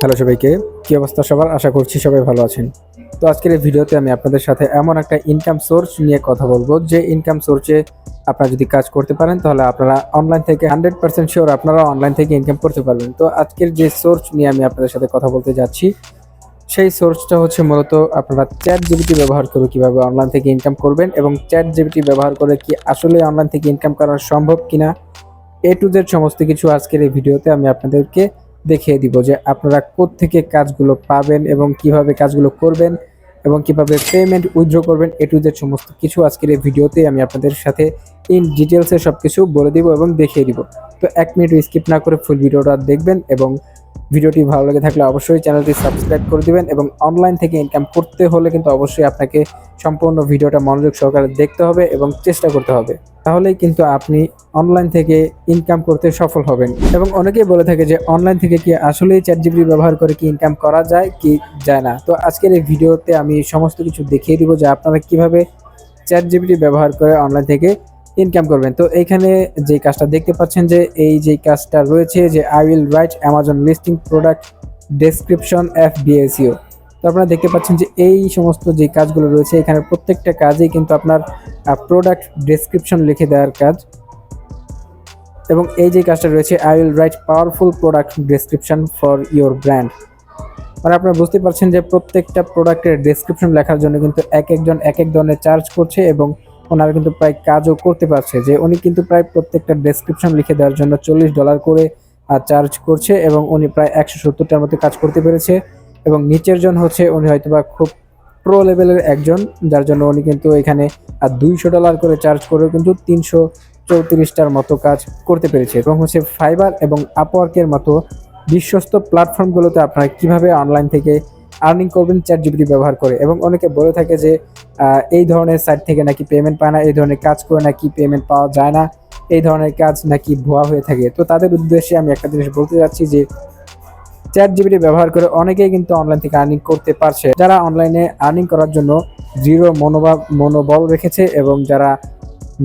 Hello সবাইকে, কি অবস্থা সবার? আশা করছি সবাই ভালো আছেন। তো আজকের এই ভিডিওতে আমি আপনাদের সাথে এমন একটা ইনকাম সোর্স নিয়ে কথা বলব। যে ইনকাম সোর্সে আপনারা যদি কাজ করতে পারেন, তাহলে আপনারা অনলাইন থেকে হান্ড্রেড পার্সেন্ট শিওর আপনারা অনলাইন থেকে ইনকাম করতে পারবেন। তো আজকের যে সোর্স নিয়ে আমি আপনাদের সাথে কথা বলতে যাচ্ছি, সেই সোর্সটা হচ্ছে মূলত আপনারা চ্যাট জিবিটি ব্যবহার করে কীভাবে অনলাইন থেকে ইনকাম করবেন এবং চ্যাট জিবিটি ব্যবহার করে কি আসলে অনলাইন থেকে ইনকাম করা সম্ভব কিনা। এ টু জেড সমস্ত কিছু আজকের এই ভিডিওতে আমি আপনাদেরকে দেখিয়ে দিব যে আপনারা থেকে কাজগুলো পাবেন এবং কীভাবে কাজগুলো করবেন এবং কীভাবে পেমেন্ট উইথড্র করবেন, এ টু জেড সমস্ত কিছু আজকের এই ভিডিওতে আমি আপনাদের সাথে ইন ডিটেলসে সব কিছু বলে দিব এবং দেখিয়ে দিব। তো এক মিনিট স্কিপ না করে ফুল ভিডিওটা দেখবেন এবং ভিডিওটি ভালো লাগে থাকলে অবশ্যই চ্যানেলটি সাবস্ক্রাইব করে দিবেন এবং অনলাইন থেকে ইনকাম করতে হলে কিন্তু অবশ্যই আপনাকে সম্পূর্ণ ভিডিওটা মনোযোগ সহকারে দেখতে হবে এবং চেষ্টা করতে হবে। তাহলেই কিন্তু আপনি অনলাইন থেকে ইনকাম করতে সফল হবেন। এবং অনেকেই বলে থাকে যে অনলাইন থেকে কি আসলেই চ্যাট জিবিটি ব্যবহার করে কি ইনকাম করা যায়, কি যায় না। তো আজকের এই ভিডিওতে আমি সমস্ত কিছু দেখিয়ে দিব যে আপনারা কীভাবে চ্যাট জিবিটি ব্যবহার করে অনলাইন থেকে ইনকাম করবেন। তো এইখানে যে কাজটা দেখতে পাচ্ছেন যে এই যে কাজটা রয়েছে যে I will write Amazon listing product description F B SEO তো আপনারা দেখতে পাচ্ছেন যে এই সমস্ত যে কাজগুলো রয়েছে, এখানে প্রত্যেকটা কাজেই কিন্তু আপনার প্রোডাক্ট ডেসক্রিপশন লিখে দেওয়ার কাজ। এবং এই যে কাজটা রয়েছে I will write powerful product description for your brand মানে আপনারা বুঝতে পারছেন যে প্রত্যেকটা প্রোডাক্টের ডেসক্রিপশন লেখার জন্য কিন্তু এক একজন, এক এক ধরনের চার্জ করছে এবং ওনারা কিন্তু প্রায় কাজও করতে পারছে। যে উনি কিন্তু প্রায় প্রত্যেকটা ডেসক্রিপশন লিখে দেওয়ার জন্য চল্লিশ ডলার করে চার্জ করছে এবং উনি প্রায় একশো সত্তরটার মতো কাজ করতে পেরেছে। এবং নিচের জন হচ্ছে উনি হয়তোবা খুব প্রো লেভেলের একজন, যার জন্য উনি কিন্তু এখানে আর দুইশো ডলার করে চার্জ করেও কিন্তু তিনশো চৌত্রিশটার মতো কাজ করতে পেরেছে। এবং হচ্ছে ফাইবার এবং আপওয়ার্কের মতো বিশ্বস্ত প্ল্যাটফর্মগুলোতে আপনারা কীভাবে অনলাইন থেকে আর্নিং করবেন চ্যাট জিবিটি ব্যবহার করে। এবং অনেকে বলে থাকে যে এই ধরনের সাইট থেকে নাকি পেমেন্ট পায় না, এই ধরনের কাজ করে নাকি পেমেন্ট পাওয়া যায় না, এই ধরনের কাজ নাকি ভুয়া হয়ে থাকে। তো তাদের উদ্দেশ্যে আমি একটা জিনিস বলতে যাচ্ছি যে চ্যাট জিবিটি ব্যবহার করে অনেকেই কিন্তু অনলাইন থেকে আর্নিং করতে পারছে। যারা অনলাইনে আর্নিং করার জন্য জিরো মনোভাব মনোবল রেখেছে এবং যারা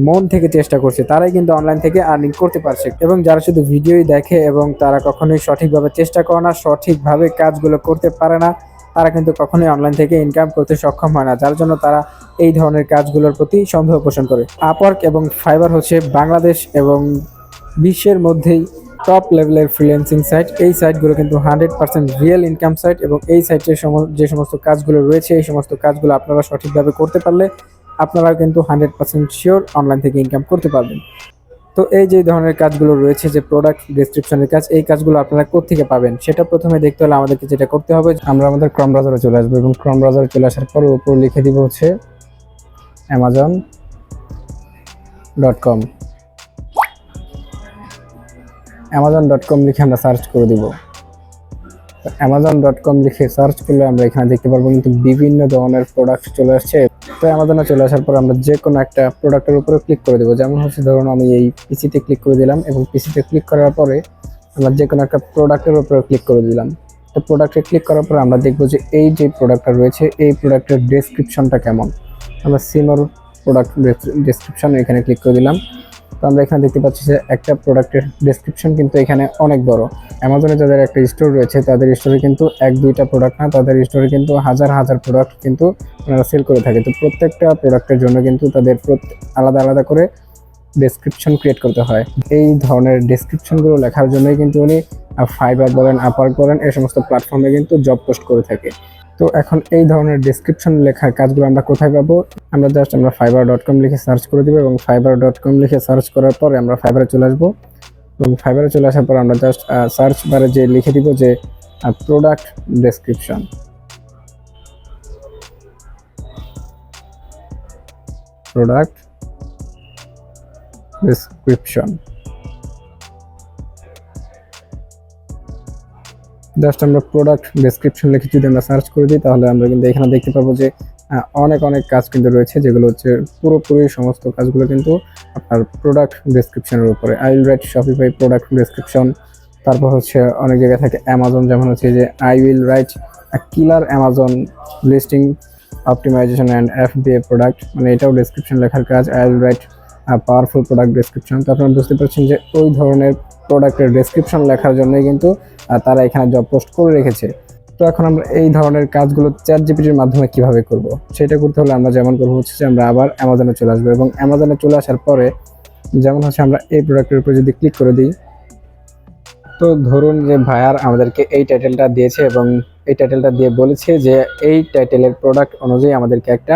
মন থেকে চেষ্টা করছে, তারাই কিন্তু অনলাইন থেকে আর্নিং করতে পারছে। এবং যারা শুধু ভিডিওই দেখে এবং তারা কখনোই সঠিকভাবে চেষ্টা করে না, সঠিকভাবে কাজগুলো করতে পারে না, তারা কিন্তু কখনোই অনলাইন থেকে ইনকাম করতে সক্ষম হয় না। যার জন্য তারা এই ধরনের কাজগুলোর প্রতি সন্দেহ পোষণ করে। আপওয়ার্ক এবং ফাইবার হচ্ছে বাংলাদেশ এবং বিশ্বের মধ্যেই টপ লেভেলের ফ্রিল্যান্সিং সাইট এই সাইটগুলো কিন্তু hundred percent real income site এবং এই সাইটের যে সমস্ত কাজগুলো রয়েছে, এই সমস্ত কাজগুলো আপনারা সঠিকভাবে করতে পারলে আপনারা কিন্তু হান্ড্রেড পার্সেন্ট শিওর অনলাইন থেকে ইনকাম করতে পারবেন। তো এই যে ধরনের কাজগুলো রয়েছে, যে প্রোডাক্ট ডেসক্রিপশনের কাজ, এই কাজগুলো আপনারা কোথেকে পাবেন? সেটা প্রথমে দেখতে হলে আমাদেরকে যেটা করতে হবে, আমরা আমাদের ক্রম ব্রাউজারে চলে আসব এবং ক্রম ব্রাউজারে চলে আসার পর উপর লিখে দিব হচ্ছে Amazon dot com Amazon dot com লিখে আমরা সার্চ করে দিব। অ্যামাজন ডট কম লিখে সার্চ করলে আমরা এখানে দেখতে পারব কিন্তু বিভিন্ন ধরনের প্রোডাক্ট চলে আসছে। তো অ্যামাজনে চলে আসার পর আমরা যে কোনো একটা প্রোডাক্টের উপরে ক্লিক করে দেবো। যেমন হচ্ছে ধরুন আমি এই পিসিতে ক্লিক করে দিলাম এবং পিসিতে ক্লিক করার পরে আমরা যে কোনো একটা প্রোডাক্টের উপরে ক্লিক করে দিলাম। তো প্রোডাক্টে ক্লিক করার পর আমরা দেখব যে এই যে প্রোডাক্টটা রয়েছে, এই প্রোডাক্টের ডেসক্রিপশনটা কেমন। আমরা সিমর প্রোডাক্ট ডেসক্রিপশন এখানে ক্লিক করে দিলাম। তো আমরা এখানে দেখতে পাচ্ছি যে একটা প্রোডাক্টের ডেসক্রিপশন কিন্তু এখানে অনেক বড়। অ্যামাজনে যাদের একটা স্টোর রয়েছে, তাদের স্টোরে কিন্তু এক, দুইটা প্রোডাক্ট না, তাদের স্টোরে কিন্তু হাজার হাজার প্রোডাক্ট কিন্তু ওনারা সেল করে থাকে। তো প্রত্যেকটা প্রোডাক্টের জন্য কিন্তু তাদের আলাদা আলাদা করে ডেসক্রিপশন ক্রিয়েট করতে হয়। এই ধরনের ডেসক্রিপশনগুলো লেখার জন্যই কিন্তু উনি ফাইবার বলেন আপার্ক বলেন এই সমস্ত প্ল্যাটফর্মে কিন্তু জব পোস্ট করে থাকে। তো এখন এই ধরনের ডেসক্রিপশন লেখার কাজগুলো আমরা কোথায় পাবো? আমরা জাস্ট আমরা ফাইবার ডট কম লিখে সার্চ করে দিব এবং ফাইবার ডট কম লিখে সার্চ করার পরে আমরা ফাইবারে চলে আসব। এবং ফাইবারে চলে আসার পর আমরা জাস্ট সার্চ বারে যে লিখে দিব যে product description product description just আমরা প্রোডাক্ট ডেসক্রিপশন লিখে যদি আমরা সার্চ করে দিই, তাহলে আমরা কিন্তু এখানে দেখতে পাবো যে অনেক অনেক কাজ কিন্তু রয়েছে, যেগুলো হচ্ছে পুরোপুরি সমস্ত কাজগুলো কিন্তু আপনার প্রোডাক্ট ডেসক্রিপশনের উপরে। I will write Shopify product description তারপর হচ্ছে অনেক জায়গায় থাকে অ্যামাজন যেমন হচ্ছে যে I will write killer Amazon listing optimisation and F B product মানে এটাও ডেসক্রিপশন লেখার কাজ। I will write powerful product description তো আপনারা বুঝতে পারছেন যে ওই ধরনের প্রোডাক্টের ডেসক্রিপশন লেখার জন্যই কিন্তু তারা এখানে জব পোস্ট করে রেখেছে। তো এখন আমরা এই ধরনের কাজগুলো চ্যাট জিপিটির মাধ্যমে কীভাবে করব? সেটা করতে হলে আমরা যেমন করব হচ্ছে যে আমরা আবার অ্যামাজনে চলে আসব এবং অ্যামাজনে চলে আসার পরে যেমন হচ্ছে আমরা এই প্রোডাক্টের উপর যদি ক্লিক করে দিই, তো ধরুন যে ভাইয়ার আমাদেরকে এই টাইটেলটা দিয়েছে এবং এই টাইটেলটা দিয়ে বলেছে যে এই টাইটেলের প্রোডাক্ট অনুযায়ী আমাদেরকে একটা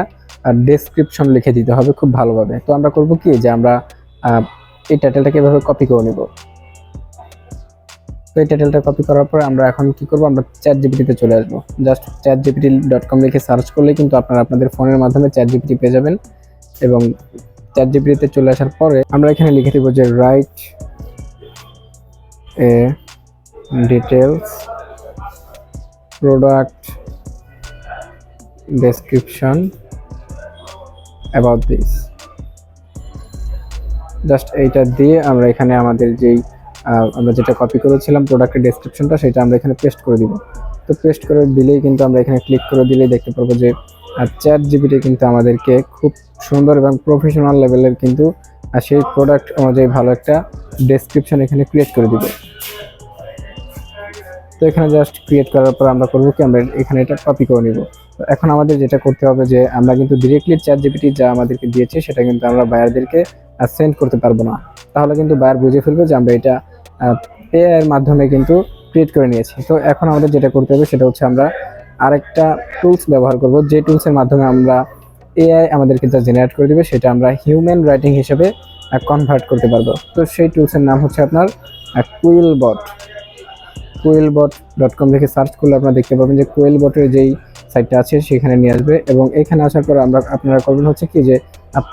ডেসক্রিপশন লিখে দিতে হবে খুব ভালোভাবে। তো আমরা করব কি যে আমরা এই টাইটেলটাকে এভাবে কপি করে নিব। তো এই টাইটেলটা কপি করার পরে আমরা এখন কি করব? আমরা চ্যাট জিপিটিতে চলে আসব। Just chat GPT dot com লিখে সার্চ করলে কিন্তু আপনারা আপনাদের ফোনের মাধ্যমে চ্যাট জিপিটি পেয়ে যাবেন। এবং চ্যাট জিপিটিতে চলে আসার পরে আমরা এখানে লিখে দেবো যে write a details product description about this just এইটা দিয়ে আমরা এখানে আমাদের যেই আমরা যেটা কপি করেছিলাম প্রোডাক্টের ডেসক্রিপশনটা সেটা আমরা এখানে পেস্ট করে দিব। তো পেস্ট করে দিলেই কিন্তু আমরা এখানে ক্লিক করে দিলেই দেখতে পারব যে চ্যাট জিবিটি কিন্তু আমাদেরকে খুব সুন্দর এবং প্রফেশনাল লেভেলের কিন্তু সেই প্রোডাক্ট অনুযায়ী ভালো একটা ডেসক্রিপশন এখানে ক্রিয়েট করে দিবে। তো এখানে জাস্ট ক্রিয়েট করার পর আমরা করব কি, আমরা এখানে এটা কপি করে নিব। তো এখন আমাদের যেটা করতে হবে যে, আমরা কিন্তু ডিরেক্টলি চ্যাট জিপিটি যা আমাদেরকে দিয়েছে, সেটা কিন্তু আমরা বায়ারদেরকে সেন্ড করতে পারব না। তাহলে কিন্তু বায়ার বুঝে ফেলবে যে আমরা এটা এআই এর মাধ্যমে কিন্তু ক্রিয়েট করে নিয়েছি। তো এখন আমাদের যেটা করতে হবে সেটা হচ্ছে আমরা আরেকটা টুলস ব্যবহার করব, যে টুলসের মাধ্যমে আমরা এআই আমাদেরকে যা জেনারেট করে দেবে, সেটা আমরা হিউম্যান রাইটিং হিসেবে কনভার্ট করতে পারব। তো সেই টুলসের নাম হচ্ছে আপনার কুইল বট কোয়েল বট ডট কম লিখে সার্চ করলে আপনারা দেখতে পাবেন যে কোয়েল বটের যেই সাইটটা আছে সেখানে নিয়ে আসবে এবং এখানে আসার পর আমরা আপনারা করবেন হচ্ছে কি যে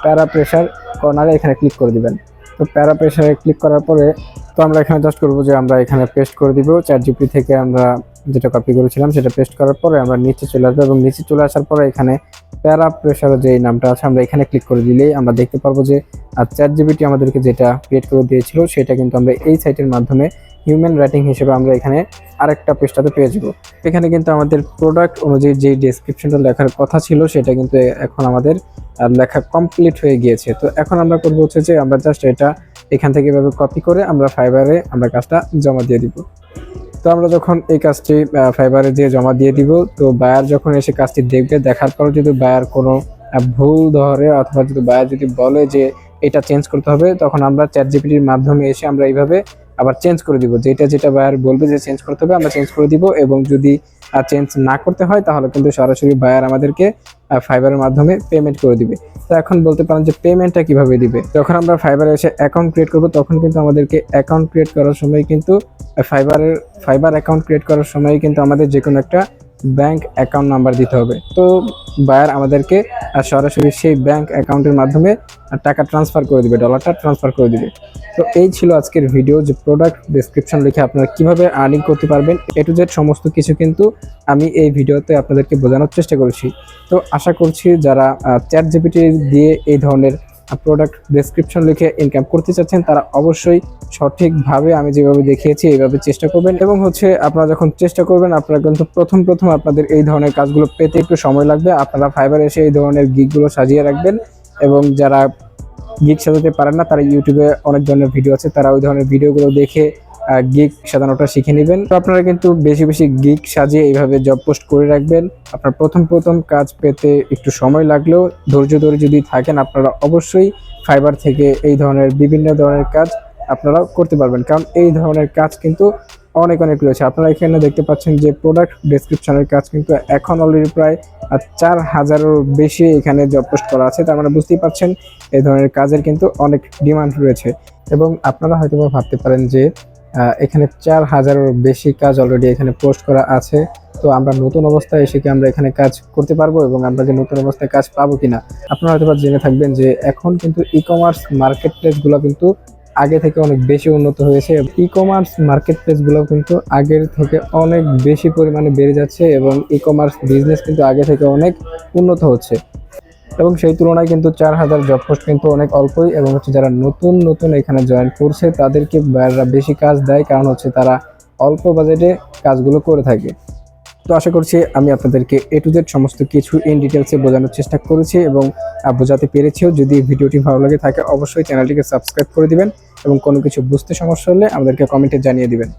প্যারা প্রেশার কর্নারে এখানে ক্লিক করে দিবেন। তো প্যারা প্রেশারে ক্লিক করার পরে তো আমরা এখানে জাস্ট করব যে আমরা এখানে পেস্ট করে দিব চার জিপি থেকে আমরা যেটা কপি করেছিলাম, সেটা পেস্ট করার পরে আমরা নিচে চলে আসব এবং নিচে চলে আসার পরে এখানে প্যারা প্রেশারের যে নামটা আছে, আমরা এখানে ক্লিক করে দিলেই আমরা দেখতে পারব যে চ্যাট জিবিটি আমাদেরকে যেটা ক্রিয়েট করে দিয়েছিল, সেটা কিন্তু আমরা এই সাইটের মাধ্যমে হিউম্যান রাইটিং হিসেবে আমরা এখানে আরেকটা পেজটাতে পেয়ে যাব। এখানে কিন্তু আমাদের প্রোডাক্ট অনুযায়ী যে ডেসক্রিপশনটা লেখার কথা ছিল, সেটা কিন্তু এখন আমাদের লেখা কমপ্লিট হয়ে গিয়েছে। তো এখন আমরা করব হচ্ছে যে, আমরা জাস্ট এটা এখান থেকে এভাবে কপি করে আমরা ফাইবারে আমরা কাজটা জমা দিয়ে দিব। তো আমরা যখন এই কাজটি ফাইবারে দিয়ে জমা দিয়ে দিব, তো বায়ার যখন এসে কাজটি দেখবে, দেখার পর যদি বায়ার কোনো ভুল ধরে অথবা যদি বায়ার যদি বলে যে এটা চেঞ্জ করতে হবে, তখন আমরা চ্যাট জিপিটির মাধ্যমে এসে আমরা এইভাবে আবার চেঞ্জ করে দিব। যেটা যেটা বায়ার বলবে যে চেঞ্জ করতে হবে, আমরা চেঞ্জ করে দিব এবং যদি চেঞ্জ না করতে হয়, তাহলে কিন্তু সরাসরি বায়ার আমাদেরকে ফাইবারের মাধ্যমে পেমেন্ট করে দিবে। তো এখন বলতে পারেন যে পেমেন্টটা কীভাবে দিবে? যখন আমরা ফাইবারে এসে অ্যাকাউন্ট ক্রিয়েট করব, তখন কিন্তু আমাদেরকে অ্যাকাউন্ট ক্রিয়েট করার সময় কিন্তু ফাইবারের ফাইবার অ্যাকাউন্ট ক্রিয়েট করার সময় কিন্তু আমাদের যে কোনো একটা ব্যাংক অ্যাকাউন্ট নাম্বার দিতে হবে। তো বায়ার আমাদেরকে সরাসরি সেই ব্যাংক অ্যাকাউন্টের মাধ্যমে টাকা ট্রান্সফার করে দিবে ডলারটা ট্রান্সফার করে দিবে। তো এই ছিল আজকের ভিডিও যে প্রোডাক্ট ডেসক্রিপশন লিখে আপনারা কীভাবে আর্নিং করতে পারবেন এ টু জেড সমস্ত কিছু কিন্তু আমি এই ভিডিওতে আপনাদেরকে বোঝানোর চেষ্টা করেছি। তো আশা করছি যারা চ্যাট জিপিটি দিয়ে এই ধরনের প্রোডাক্ট ডেসক্রিপশন লিখে ইনকাম করতে চাচ্ছেন, তারা অবশ্যই সঠিকভাবে আমি যেভাবে দেখিয়েছি এইভাবে চেষ্টা করবেন। এবং হচ্ছে আপনারা যখন চেষ্টা করবেন, আপনারা কিন্তু প্রথম প্রথম আপনাদের এই ধরনের কাজগুলো পেতে একটু সময় লাগবে। আপনারা ফাইবার এসে এই ধরনের গিকগুলো সাজিয়ে রাখবেন এবং যারা গিক সাজাতে পারেন না, তারা ইউটিউবে অনেক ধরনের ভিডিও আছে, তারা ওই ধরনের ভিডিওগুলো দেখে গিক সাজানোটা শিখে নেবেন। তো আপনারা কিন্তু বেশি বেশি গিক সাজিয়ে এইভাবে জব পোস্ট করে রাখবেন। আপনার প্রথম প্রথম কাজ পেতে একটু সময় লাগলেও ধৈর্য ধরে যদি থাকেন, আপনারা অবশ্যই ফাইবার থেকে এই ধরনের বিভিন্ন ধরনের কাজ আপনারা করতে পারবেন। কারণ এই ধরনের কাজ কিন্তু অনেক অনেক রয়েছে। আপনারা এখানে দেখতে পাচ্ছেন যে প্রোডাক্ট ডেসক্রিপশনের কাজ কিন্তু এখন অলরেডি প্রায় চার হাজারেরও বেশি এখানে জব পোস্ট করা আছে। তার মানে বুঝতেই পারছেন, এই ধরনের কাজের কিন্তু অনেক ডিমান্ড রয়েছে। এবং আপনারা হয়তো ভাবতে পারেন যে এখানে চার হাজারেরও বেশি কাজ অলরেডি এখানে পোস্ট করা আছে। তো আমরা নতুন অবস্থায় এসে কি আমরা এখানে কাজ করতে পারব এবং আমরা যে নতুন অবস্থায় কাজ পাবো কিনা? আপনারা হয়তো জেনে থাকবেন যে এখন কিন্তু ই কমার্স মার্কেট প্লেসগুলো কিন্তু আগে থেকে অনেক বেশি উন্নত হয়েছে। ই কমার্স মার্কেট প্লেসগুলো কিন্তু আগের থেকে অনেক বেশি পরিমাণে বেড়ে যাচ্ছে এবং ই কমার্স বিজনেস কিন্তু আগে থেকে অনেক উন্নত হচ্ছে। এবং সেই তুলনায় কিন্তু চার হাজার জব পোস্ট কিন্তু অনেক অল্পই এবং হচ্ছে যারা নতুন নতুন এখানে জয়েন করছে, তাদেরকে বেশি কাজ দেয়, কারণ হচ্ছে তারা অল্প বাজেটে কাজগুলো করে থাকে। তো আশা করছি আমি আপনাদেরকে এ টু জেড সমস্ত কিছু ইন ডিটেলসে বোঝানোর চেষ্টা করেছি এবং বোঝাতে পেরেছিও। যদি ভিডিওটি ভালো লাগে থাকে, অবশ্যই চ্যানেলটিকে সাবস্ক্রাইব করে দিবেন এবং কোনো কিছু বুঝতে সমস্যা হলে আমাদেরকে কমেন্টে জানিয়ে দিবেন।